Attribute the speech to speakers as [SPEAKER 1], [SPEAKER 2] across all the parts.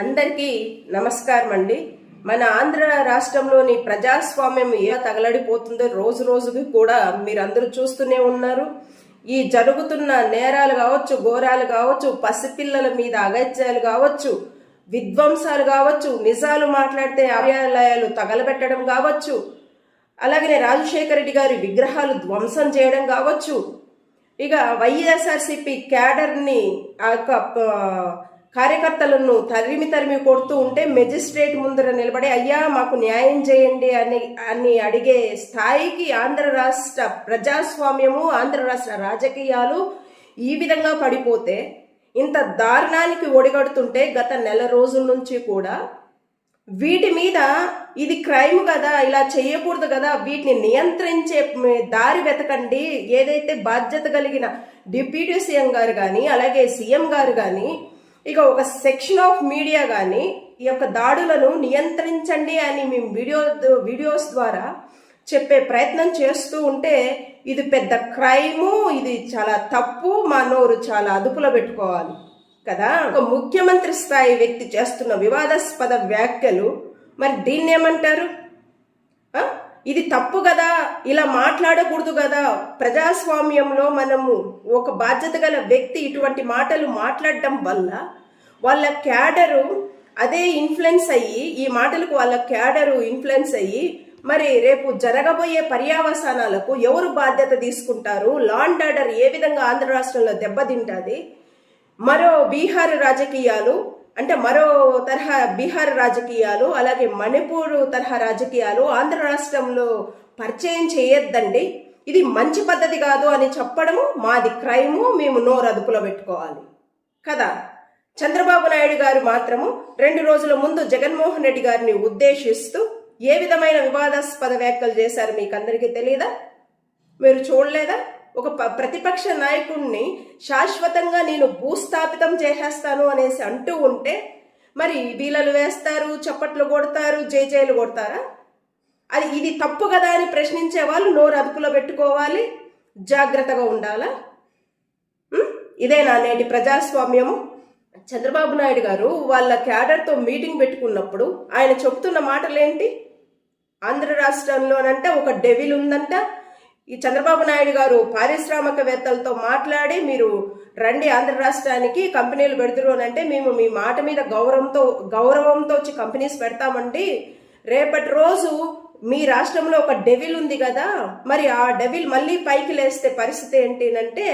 [SPEAKER 1] అందరికీ నమస్కారం అండి మన ఆంధ్ర రాష్ట్రంలోని ప్రజాస్వామ్యం ఏ తగలడిపోతుందో రోజు రోజుకి కూడా మీరందరూ చూస్తూనే ఉన్నారు. ఈ జరుగుతున్న నేరాలు కావచ్చు ఘోరాలు కావచ్చు పసిపిల్లల మీద అగత్యాలు కావచ్చు విధ్వంసాలు కావచ్చు నిజాలు మాట్లాడితే ఆలయాలు తగలబెట్టడం కావచ్చు అలాగనే రాజశేఖర రెడ్డి గారి విగ్రహాలు ధ్వంసం చేయడం కావచ్చు. ఇక వైఎస్ఆర్సిపి క్యాడర్ని ఆ యొక్క కార్యకర్తలను తరిమి తరిమి కొడుతూ ఉంటే మెజిస్ట్రేట్ ముందర నిలబడి అయ్యా మాకు న్యాయం చేయండి అని అని అడిగే స్థాయికి ఆంధ్ర రాష్ట్ర ప్రజాస్వామ్యము ఆంధ్ర రాష్ట్ర రాజకీయాలు ఈ విధంగా పడిపోతే ఇంత దారుణానికి ఒడిగడుతుంటే గత నెల రోజుల నుంచి కూడా వీటి మీద ఇది క్రైమ్ కదా ఇలా చేయకూడదు కదా వీటిని నియంత్రించే దారి వెతకండి. ఏదైతే బాధ్యత కలిగిన డిప్యూటీ సీఎం గారు కానీ అలాగే సీఎం గారు కానీ ఇక ఒక సెక్షన్ ఆఫ్ మీడియా కానీ ఈ యొక్క దాడులను నియంత్రించండి అని మేము వీడియో వీడియోస్ ద్వారా చెప్పే ప్రయత్నం చేస్తూ ఉంటే ఇది పెద్ద క్రైము ఇది చాలా తప్పు మా నోరు చాలా అదుపులో పెట్టుకోవాలి. కదా? ఒక ముఖ్యమంత్రి స్థాయి వ్యక్తి చేస్తున్న వివాదాస్పద వ్యాఖ్యలు మరి దీన్ని ఏమంటారు ఇది తప్పు కదా ఇలా మాట్లాడకూడదు కదా. ప్రజాస్వామ్యంలో మనము ఒక బాధ్యత గల వ్యక్తి ఇటువంటి మాటలు మాట్లాడడం వల్ల వాళ్ళ క్యాడరు అదే ఇన్ఫ్లుయెన్స్ అయ్యి ఈ మాటలకు వాళ్ళ క్యాడరు ఇన్ఫ్లుయెన్స్ అయ్యి మరి రేపు జరగబోయే పర్యావసానాలకు ఎవరు బాధ్యత తీసుకుంటారు? లాండ్ ఆర్డర్ ఏ విధంగా ఆంధ్ర రాష్ట్రంలో దెబ్బతింటుంది? మరో బీహార్ రాజకీయాలు అంటే మరో తరహా బీహార్ రాజకీయాలు అలాగే మణిపూర్ తరహా రాజకీయాలు ఆంధ్ర రాష్ట్రంలో పరిచయం చేయొద్దండి. ఇది మంచి పద్ధతి కాదు అని చెప్పడము మాది క్రైము మేము నోరు అదుపులో పెట్టుకోవాలి. కదా? చంద్రబాబు నాయుడు గారు మాత్రము రెండు రోజుల ముందు జగన్మోహన్ రెడ్డి గారిని ఉద్దేశిస్తూ ఏ విధమైన వివాదాస్పద వ్యాఖ్యలు చేశారు మీకు అందరికీ తెలియదా మీరు చూడలేదా? ఒక ప- ప్రతిపక్ష నాయకుడిని శాశ్వతంగా నేను భూస్థాపితం చేసేస్తాను అనేసి అంటూ ఉంటే మరి వీలలు వేస్తారు చప్పట్లు కొడతారు జైజైలు కొడతారా? అది ఇది తప్పు కదా అని ప్రశ్నించే వాళ్ళు నోరు అదుపులో పెట్టుకోవాలి జాగ్రత్తగా ఉండాలా? ఇదేనా నేటి ప్రజాస్వామ్యము? చంద్రబాబు నాయుడు గారు వాళ్ళ క్యాడర్తో మీటింగ్ పెట్టుకున్నప్పుడు ఆయన చెప్తున్న మాటలేంటి? ఆంధ్ర రాష్ట్రంలోనంటే ఒక డెవిల్ ఉందంట ఈ చంద్రబాబు నాయుడు గారు పారిశ్రామికవేత్తలతో మాట్లాడి మీరు రండి ఆంధ్ర రాష్ట్రానికి కంపెనీలు పెడుతురు అని అంటే మేము మీ మాట మీద గౌరవంతో గౌరవంతో వచ్చి కంపెనీస్ పెడతామండి. రేపటి రోజు మీ రాష్ట్రంలో ఒక డెవిల్ ఉంది కదా మరి ఆ డెవిల్ మళ్ళీ పైకి లేస్తే పరిస్థితి ఏంటినంటే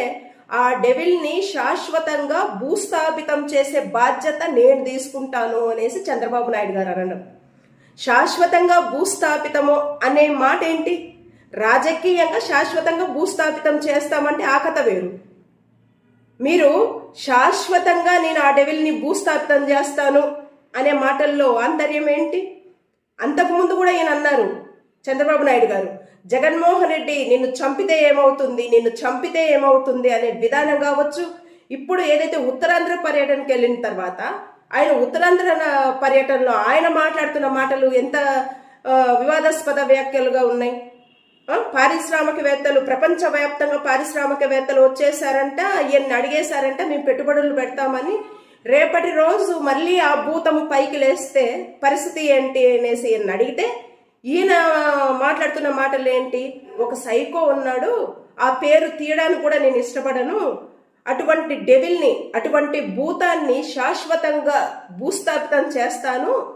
[SPEAKER 1] ఆ డెవిల్ని శాశ్వతంగా భూస్థాపితం చేసే బాధ్యత నేను తీసుకుంటాను అనేసి చంద్రబాబు నాయుడు గారు అనడం. శాశ్వతంగా భూస్థాపితము అనే మాట ఏంటి రాజకీయంగా శాశ్వతంగా భూస్థాపితం చేస్తామంటే ఆ కథ వేరు. మీరు శాశ్వతంగా నేను ఆ డెవిల్ని భూస్థాపితం చేస్తాను అనే మాటల్లో ఆంతర్యం ఏంటి? అంతకుముందు కూడా ఈయన అన్నారు చంద్రబాబు నాయుడు గారు జగన్మోహన్ రెడ్డి నిన్ను చంపితే ఏమవుతుంది? నిన్ను చంపితే ఏమవుతుంది? అనే విధానం కావచ్చు. ఇప్పుడు ఏదైతే ఉత్తరాంధ్ర పర్యటనకి వెళ్ళిన తర్వాత ఆయన ఉత్తరాంధ్ర పర్యటనలో ఆయన మాట్లాడుతున్న మాటలు ఎంత వివాదాస్పద వ్యాఖ్యలుగా ఉన్నాయి? పారిశ్రామికవేత్తలు ప్రపంచవ్యాప్తంగా పారిశ్రామికవేత్తలు వచ్చేసారంట ఈయన్ని అడిగేశారంట మేము పెట్టుబడులు పెడతామని. రేపటి రోజు మళ్ళీ ఆ భూతం పైకి లేస్తే పరిస్థితి ఏంటి అనేసి ఈయన అడిగితే ఈయన మాట్లాడుతున్న మాటలు ఏంటి? ఒక సైకో ఉన్నాడు ఆ పేరు తీయడానికి కూడా నేను ఇష్టపడను. అటువంటి డెవిల్ని అటువంటి భూతాన్ని శాశ్వతంగా భూస్థాపితం చేస్తాను.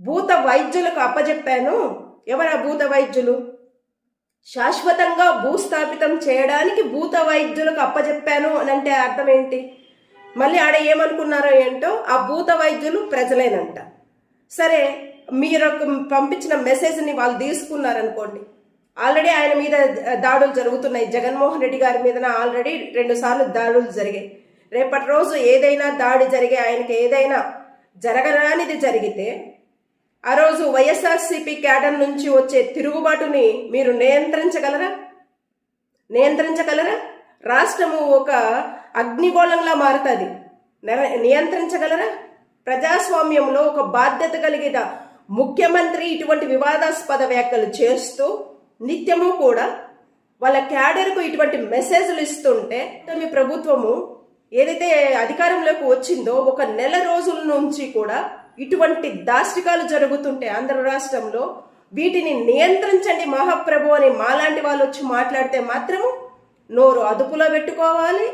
[SPEAKER 1] భూత వైద్యులకు అప్పజెప్పాను. ఎవరా భూత వైద్యులు? శాశ్వతంగా భూస్థాపితం చేయడానికి భూత వైద్యులకు అప్పజెప్పాను అని అంటే అర్థం ఏంటి? మళ్ళీ ఆడ ఏమనుకున్నారో ఏంటో ఆ భూత వైద్యులు ప్రజలేనంట. సరే మీరు పంపించిన మెసేజ్ని వాళ్ళు తీసుకున్నారనుకోండి. ఆల్రెడీ ఆయన మీద దాడులు జరుగుతున్నాయి. జగన్మోహన్ రెడ్డి గారి మీద ఆల్రెడీ రెండు సార్లు దాడులు జరిగాయి. రేపటి రోజు ఏదైనా దాడి జరిగే ఆయనకి ఏదైనా జరగరానిది జరిగితే ఆ రోజు వైఎస్ఆర్సీపీ క్యాడర్ నుంచి వచ్చే తిరుగుబాటుని మీరు నియంత్రించగలరా? నియంత్రించగలరా? రాష్ట్రము ఒక అగ్నిగోళంలా మారుతుంది. నియంత్రించగలరా? ప్రజాస్వామ్యంలో ఒక బాధ్యత కలిగిన ముఖ్యమంత్రి ఇటువంటి వివాదాస్పద వ్యాఖ్యలు చేస్తూ నిత్యము కూడా వాళ్ళ క్యాడర్కు ఇటువంటి మెసేజ్లు ఇస్తుంటే మీ ప్రభుత్వము ఏదైతే అధికారంలోకి వచ్చిందో ఒక నెల రోజుల నుంచి కూడా ఇటువంటి దాష్టికాలు జరుగుతుంటే ఆంధ్ర రాష్ట్రంలో వీటిని నియంత్రించండి మహాప్రభు అని మాలాంటి వాళ్ళు వచ్చి మాట్లాడితే మాత్రము నోరు అదుపులో పెట్టుకోవాలి.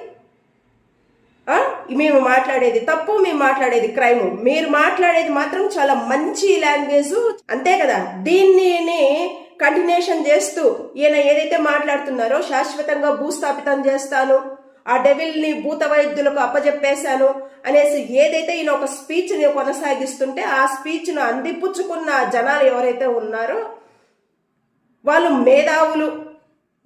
[SPEAKER 1] మేము మాట్లాడేది తప్పు మేము మాట్లాడేది క్రైమ్. మీరు మాట్లాడేది మాత్రం చాలా మంచి లాంగ్వేజ్. అంతే కదా? దీన్ని కంటిన్యూషన్ చేస్తూ ఈయన ఏదైతే మాట్లాడుతున్నారో శాశ్వతంగా భూస్థాపితం చేస్తాను. ఆ డెవిల్ని భూత వైద్యులకు అప్పజెప్పేశాను. అనేసి ఏదైతే ఈయన ఒక స్పీచ్ని కొనసాగిస్తుంటే ఆ స్పీచ్ను అందిపుచ్చుకున్న జనాలు ఎవరైతే ఉన్నారో వాళ్ళు మేధావులు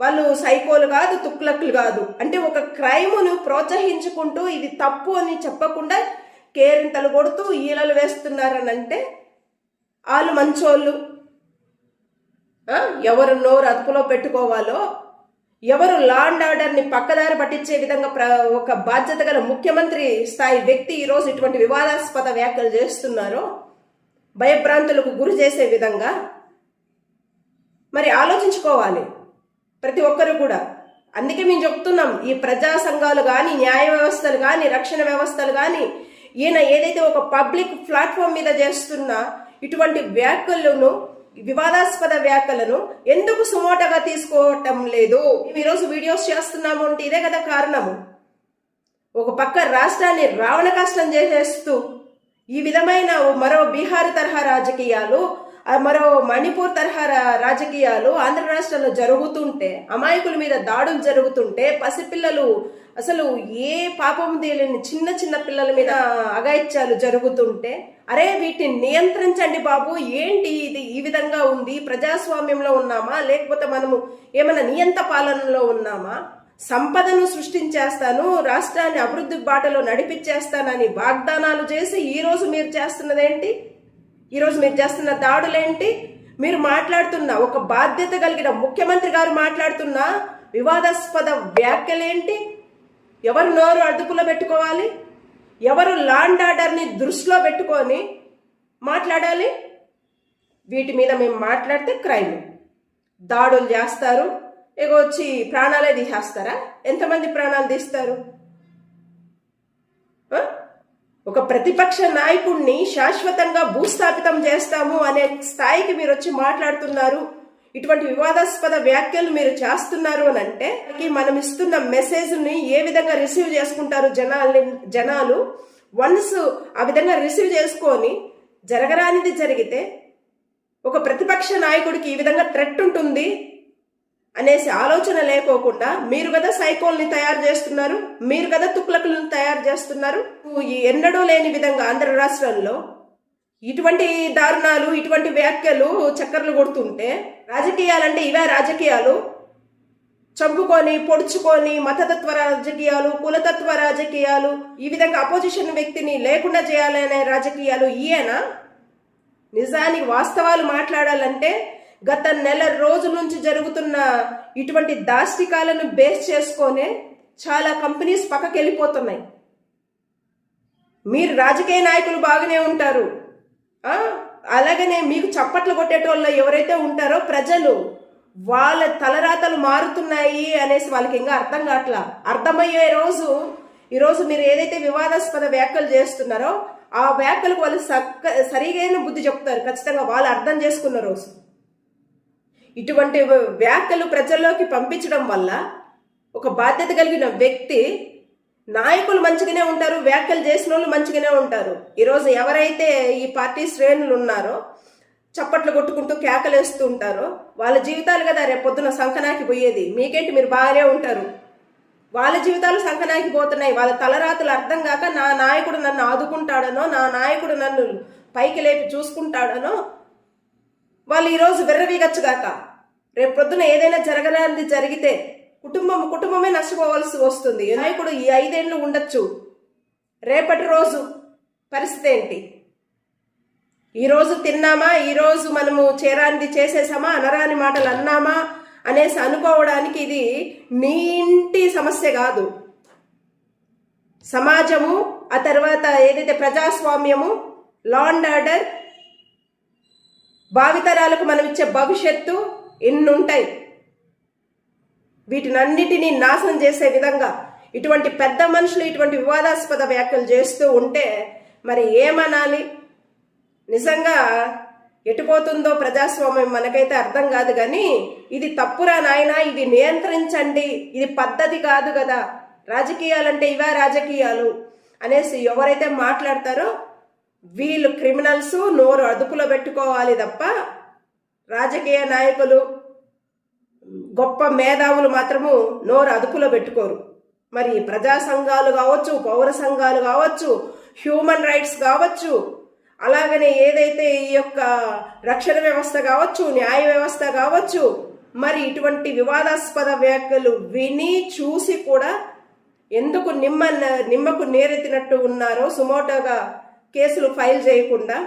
[SPEAKER 1] వాళ్ళు సైకోలు కాదు తుక్లక్కులు కాదు. అంటే ఒక క్రైమును ప్రోత్సహించుకుంటూ ఇది తప్పు అని చెప్పకుండా కేరింతలు కొడుతూ ఈలలు వేస్తున్నారని అంటే వాళ్ళు మంచోళ్ళు ఎవరు నోరు అదుపులో పెట్టుకోవాలో ఎవరు లా అండ్ ఆర్డర్ని పక్కదారి పట్టించే విధంగా ప్ర ఒక బాధ్యత గల ముఖ్యమంత్రి స్థాయి వ్యక్తి ఈరోజు ఇటువంటి వివాదాస్పద వ్యాఖ్యలు చేస్తున్నారో భయభ్రాంతులకు గురి చేసే విధంగా మరి ఆలోచించుకోవాలి ప్రతి ఒక్కరు కూడా. అందుకే మేము చెప్తున్నాం ఈ ప్రజా సంఘాలు కానీ న్యాయ వ్యవస్థలు కానీ రక్షణ వ్యవస్థలు కానీ ఈయన ఏదైతే ఒక పబ్లిక్ ప్లాట్ఫామ్ మీద చేస్తున్న ఇటువంటి వ్యాఖ్యలను వివాదాస్పద వ్యాఖ్యలను ఎందుకు సుమోటగా తీసుకోవటం లేదు? మేము ఈరోజు వీడియోస్ చేస్తున్నాము అంటే ఇదే కదా కారణము. ఒక పక్క రాష్ట్రాన్ని రావణ కష్టం చేసేస్తూ ఈ విధమైన మరో బీహార్ తరహా రాజకీయాలు మరో మణిపూర్ తరహా రా- రాజకీయాలు ఆంధ్ర రాష్ట్రంలో జరుగుతుంటే అమాయకుల మీద దాడులు జరుగుతుంటే పసిపిల్లలు అసలు ఏ పాపం తెలియని చిన్న చిన్న పిల్లల మీద అగాయిత్యాలు జరుగుతుంటే అరే వీటిని నియంత్రించండి బాబు. ఏంటి ఇది? ఈ విధంగా ఉంది? ప్రజాస్వామ్యంలో ఉన్నామా? లేకపోతే మనము ఏమైనా నియంత పాలనలో ఉన్నామా? సంపదను సృష్టించేస్తాను రాష్ట్రాన్ని అభివృద్ధి బాటలో నడిపించేస్తానని వాగ్దానాలు చేసి ఈరోజు మీరు చేస్తున్నదేంటి? ఈరోజు మీరు చేస్తున్న దాడులేంటి? మీరు మాట్లాడుతున్న ఒక బాధ్యత కలిగిన ముఖ్యమంత్రి గారు మాట్లాడుతున్న వివాదాస్పద వ్యాఖ్యలేంటి? ఎవరు నోరు అదుపులో పెట్టుకోవాలి? ఎవరు లాండ్ ఆర్డర్ని దృష్టిలో పెట్టుకొని మాట్లాడాలి? వీటి మీద మేము మాట్లాడితే క్రైమ్. దాడులు చేస్తారు. ఇక వచ్చి ప్రాణాలే తీసేస్తారా? ఎంతమంది ప్రాణాలు తీస్తారు? ఒక ప్రతిపక్ష నాయకుడిని శాశ్వతంగా భూస్థాపితం చేస్తాము అనే స్థాయికి మీరు వచ్చి మాట్లాడుతున్నారు. ఇటువంటి వివాదాస్పద వ్యాఖ్యలు మీరు చేస్తున్నారు అని అంటే మనం ఇస్తున్న మెసేజ్ని ఏ విధంగా రిసీవ్ చేసుకుంటారు జనాల్ని జనాలు? వన్స్ ఆ విధంగా రిసీవ్ చేసుకొని జరగరానిది జరిగితే ఒక ప్రతిపక్ష నాయకుడికి ఈ విధంగా థ్రెట్ ఉంటుంది అనేసి ఆలోచన లేకోకుండా మీరు కదా సైకోల్ని తయారు చేస్తున్నారు మీరు కదా తుక్లకులను తయారు చేస్తున్నారు. ఈ ఎన్నడూ లేని విధంగా ఆంధ్ర రాష్ట్రంలో ఇటువంటి దారుణాలు ఇటువంటి వ్యాఖ్యలు చక్కర్లు కొడుతుంటే రాజకీయాలంటే ఇవే రాజకీయాలు. చంపుకొని పొడుచుకొని మతతత్వ రాజకీయాలు కులతత్వ రాజకీయాలు ఈ విధంగా అపోజిషన్ వ్యక్తిని లేకుండా చేయాలనే రాజకీయాలు ఈయేనా నిజానికి వాస్తవాలు మాట్లాడాలంటే గత నెల రోజుల నుంచి జరుగుతున్న ఇటువంటి దాష్టికాలను బేస్ చేసుకొనే చాలా కంపెనీస్ పక్కకి వెళ్ళిపోతున్నాయి మీరు రాజకీయ నాయకులు బాగానే ఉంటారు. అలాగనే మీకు చప్పట్లు కొట్టేటోళ్ళు ఎవరైతే ఉంటారో ప్రజలు వాళ్ళ తలరాతలు మారుతున్నాయి అనేసి వాళ్ళకి ఇంకా అర్థం కావట్లా. అర్థమయ్యే రోజు ఈరోజు మీరు ఏదైతే వివాదాస్పద వ్యాఖ్యలు చేస్తున్నారో ఆ వ్యాఖ్యలకు వాళ్ళు సక్క సరిగైన బుద్ధి చెప్తారు. ఖచ్చితంగా వాళ్ళు అర్థం చేసుకున్న రోజు. ఇటువంటి వ్యాఖ్యలు ప్రజల్లోకి పంపించడం వల్ల ఒక బాధ్యత కలిగిన వ్యక్తి నాయకులు మంచిగానే ఉంటారు వ్యాఖ్యలు చేసిన వాళ్ళు మంచిగానే ఉంటారు. ఈరోజు ఎవరైతే ఈ పార్టీ శ్రేణులు ఉన్నారో చప్పట్లు కొట్టుకుంటూ కేకలేస్తూ ఉంటారో వాళ్ళ జీవితాలు కదా రేపు పొద్దున సంకనాకి పోయేది. మీకేంటి మీరు బాగానే ఉంటారు? వాళ్ళ జీవితాలు సంకనాకి పోతున్నాయి. వాళ్ళ తలరాతులు అర్థం కాక నా నాయకుడు నన్ను ఆదుకుంటాడనో నా నాయకుడు నన్ను పైకి లేపి చూసుకుంటాడనో వాళ్ళు ఈరోజు విర్రవీగచ్చుగాక రేపు పొద్దున ఏదైనా జరగడానికి జరిగితే కుటుంబం కుటుంబమే నష్టపోవాల్సి వస్తుంది. వినాయకుడు ఈ ఐదేళ్ళు ఉండొచ్చు. రేపటి రోజు పరిస్థితి ఏంటి? ఈరోజు తిన్నామా? ఈరోజు మనము చేరానిది చేసేసామా? అనరాని మాటలు అన్నామా? అనేసి అనుకోవడానికి ఇది నీ ఇంటి సమస్య కాదు. సమాజము ఆ తర్వాత ఏదైతే ప్రజాస్వామ్యము లా అండ్ ఆర్డర్ భావితరాలకు మనం ఇచ్చే భవిష్యత్తు ఎన్నుంటాయి వీటినన్నిటినీ నాశనం చేసే విధంగా ఇటువంటి పెద్ద మనుషులు ఇటువంటి వివాదాస్పద వ్యాఖ్యలు చేస్తూ ఉంటే మరి ఏమనాలి? నిజంగా ఎటుపోతుందో ప్రజాస్వామ్యం మనకైతే అర్థం కాదు కానీ ఇది తప్పురా నాయన? ఇది నియంత్రించండి. ఇది పద్ధతి కాదు కదా. రాజకీయాలంటే ఇవే రాజకీయాలు అనేసి ఎవరైతే మాట్లాడతారో వీళ్ళు క్రిమినల్స్ నోరు అదుపులో పెట్టుకోవాలి తప్ప రాజకీయ నాయకులు గొప్ప మేధావులు మాత్రము నోరు అదుపులో పెట్టుకోరు. మరి ప్రజా సంఘాలు కావచ్చు పౌర సంఘాలు కావచ్చు హ్యూమన్ రైట్స్ కావచ్చు అలాగనే ఏదైతే ఈ యొక్క రక్షణ వ్యవస్థ కావచ్చు న్యాయ వ్యవస్థ కావచ్చు మరి ఇటువంటి వివాదాస్పద వ్యాఖ్యలు విని చూసి కూడా ఎందుకు నిమ్మ నిమ్మకు నేరెత్తినట్టు ఉన్నారో సుమోటోగా కేసులు ఫైల్ చేయకుండా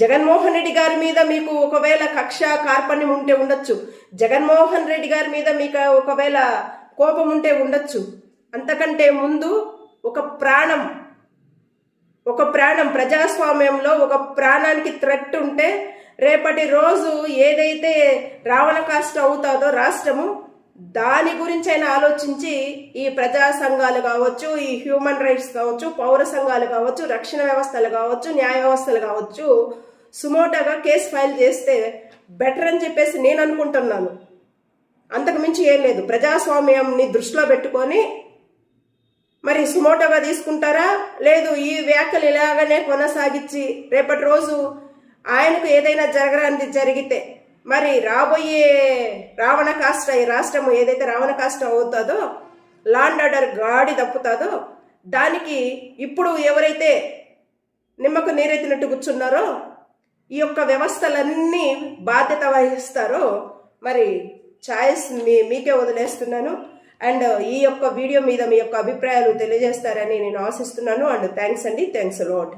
[SPEAKER 1] జగన్మోహన్ రెడ్డి గారి మీద మీకు ఒకవేళ కక్ష కార్పణ్యం ఉంటే ఉండొచ్చు. జగన్మోహన్ రెడ్డి గారి మీద మీకు ఒకవేళ కోపం ఉంటే ఉండొచ్చు. అంతకంటే ముందు ఒక ప్రాణం ఒక ప్రాణం ప్రజాస్వామ్యంలో ఒక ప్రాణానికి థ్రెట్ ఉంటే రేపటి రోజు ఏదైతే రావణ కాస్ట్ అవుతాదో రాష్ట్రము దాని గురించి అయినా ఆలోచించి ఈ ప్రజా సంఘాలు కావచ్చు ఈ హ్యూమన్ రైట్స్ కావచ్చు పౌర సంఘాలు కావచ్చు రక్షణ వ్యవస్థలు కావచ్చు న్యాయ వ్యవస్థలు కావచ్చు సుమోటోగా కేసు ఫైల్ చేస్తే బెటర్ అని చెప్పేసి నేను అనుకుంటున్నాను. అంతకు మించి ఏం లేదు. ప్రజాస్వామ్యంని దృష్టిలో పెట్టుకొని మరి సుమోటోగా తీసుకుంటారా? లేదు ఈ వ్యాఖ్యలు ఇలాగనే కొనసాగించి రేపటి రోజు ఆయనకు ఏదైనా జరగరాంది జరిగితే మరి రాబోయే రావణ కాష్ట ఈ రాష్ట్రం ఏదైతే రావణ కాష్ట అవుతుందో లాండ్ ఆర్డర్ గాడి తప్పుతుందో దానికి ఇప్పుడు ఎవరైతే నిమ్మకు నీరెత్తినట్టు కూర్చున్నారో ఈ యొక్క వ్యవస్థలన్నీ బాధ్యత వహిస్తారో మరి ఛాయిస్ మీ మీకే వదిలేస్తున్నాను. అండ్ ఈ యొక్క వీడియో మీద మీ యొక్క అభిప్రాయాలు తెలియజేస్తారని నేను ఆశిస్తున్నాను. అండ్ థ్యాంక్స్ అండి. Thanks lot.